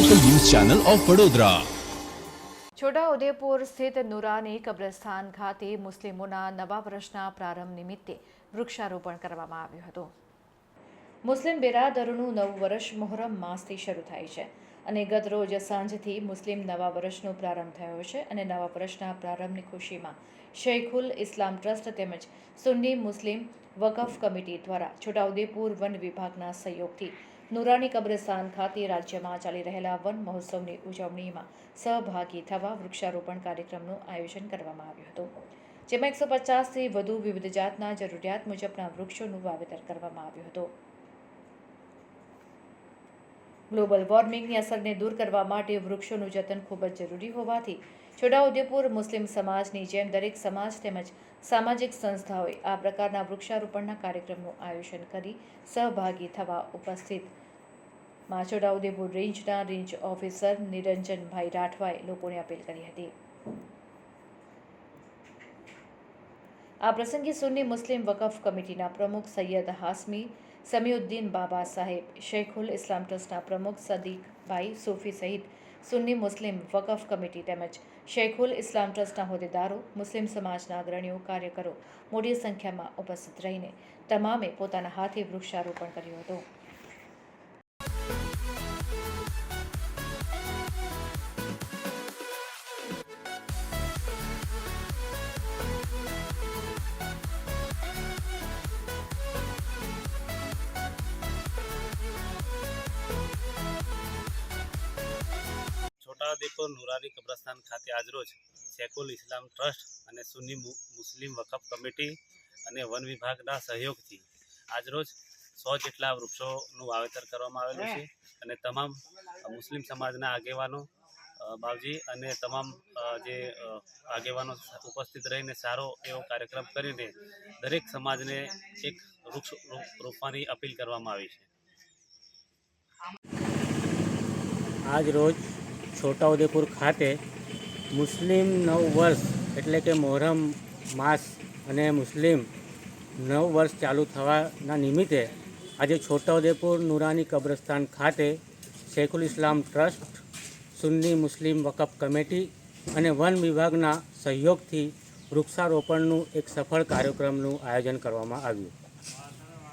Channel of Vadodara Chhotaudepur સ્થિત નુરાની કબ્રસ્તાન ખાતે મુસ્લિમોના નવા વર્ષના પ્રારંભ નિમિત્તે વૃક્ષારોપણ કરવામાં આવ્યું હતું. મુસ્લિમ બિરાદરોનું નવું વર્ષ મોહરમ માસથી શરૂ થાય છે અને ગત રોજ સાંજથી મુસ્લિમ નવા વર્ષનો પ્રારંભ થયો છે અને નવા વર્ષના પ્રારંભની ખુશીમાં શૈખુલ ઇસ્લામ ટ્રસ્ટ તેમજ સુન્ની મુસ્લિમ વકફ કમિટી દ્વારા છોટાઉદેપુર વન વિભાગના સહયોગથી નુરાની કબ્રસ્તાન ખાતે રાજ્યમાં ચાલી રહેલા વન મહોત્સવની ઉજવણીમાં સહભાગી થવા વૃક્ષારોપણ કાર્યક્રમનું આયોજન કરવામાં આવ્યું હતું. જેમાં એકસો પચાસથી વધુ વિવિધ જાતના જરૂરિયાત મુજબના વૃક્ષોનું વાવેતર કરવામાં આવ્યું હતું. ગ્લોબલ વોર્મિંગની અસરને દૂર કરવા માટે વૃક્ષોનું જતન ખૂબ જ જરૂરી હોવાથી છોટાઉદેપુર મુસ્લિમ સમાજની જેમ દરેક સમાજ તેમજ સામાજિક સંસ્થાઓએ આ પ્રકારના વૃક્ષારોપણના કાર્યક્રમનું આયોજન કરી સહભાગી થવા ઉપસ્થિત. માં છોટાઉદેપુર રેન્જના રેન્જ ઓફિસર નિરંજનભાઈ રાઠવાએ લોકોને અપીલ કરી હતી. આ પ્રસંગે સુન્ની મુસ્લિમ વકફ કમિટીના પ્રમુખ સૈયદ હાસમી, સમીઉદ્દીન બાબા સાહેબ, શૈખુલ ઇસ્લામ ટ્રસ્ટના પ્રમુખ સદીકભાઈ સૂફી સહિત સુન્ની મુસ્લિમ વકફ કમિટી તેમજ શૈખુલ ઇસ્લામ ટ્રસ્ટના હોદ્દેદારો, મુસ્લિમ સમાજના અગ્રણીઓ, કાર્યકરો મોટી સંખ્યામાં ઉપસ્થિત રહીને તમામે પોતાના હાથે વૃક્ષારોપણ કર્યું હતું. છોટાઉદેપુર નુરાની કબ્રસ્તાન ખાતે આજરોજ શેખુલ ઇસ્લામ ટ્રસ્ટ અને સુન્ની મુસ્લિમ વકફ કમિટી અને વન વિભાગના સહયોગથી આજરોજ સો જેટલા વૃક્ષોનું વાવેતર કરવામાં આવેલું છે અને તમામ મુસ્લિમ સમાજના આગેવાનો બાવજી અને તમામ જે આગેવાનો ઉપસ્થિત રહીને સારો એવો કાર્યક્રમ કરીને દરેક સમાજને એક વૃક્ષ રોપવાની અપીલ કરવામાં આવી છે. આજ રોજ છોટાઉદેપુર ખાતે મુસ્લિમ નવ વર્ષ એટલે કે મોહરમ માસ અને મુસ્લિમ નવ વર્ષ ચાલુ થવાના નિમિત્તે આજે છોટાઉદેપુર નુરાની કબ્રસ્તાન ખાતે શેખુલ ઇસ્લામ ટ્રસ્ટ, સુન્ની મુસ્લિમ વકફ કમિટી અને વન વિભાગના સહયોગથી વૃક્ષારોપણનું એક સફળ કાર્યક્રમનું આયોજન કરવામાં આવ્યું.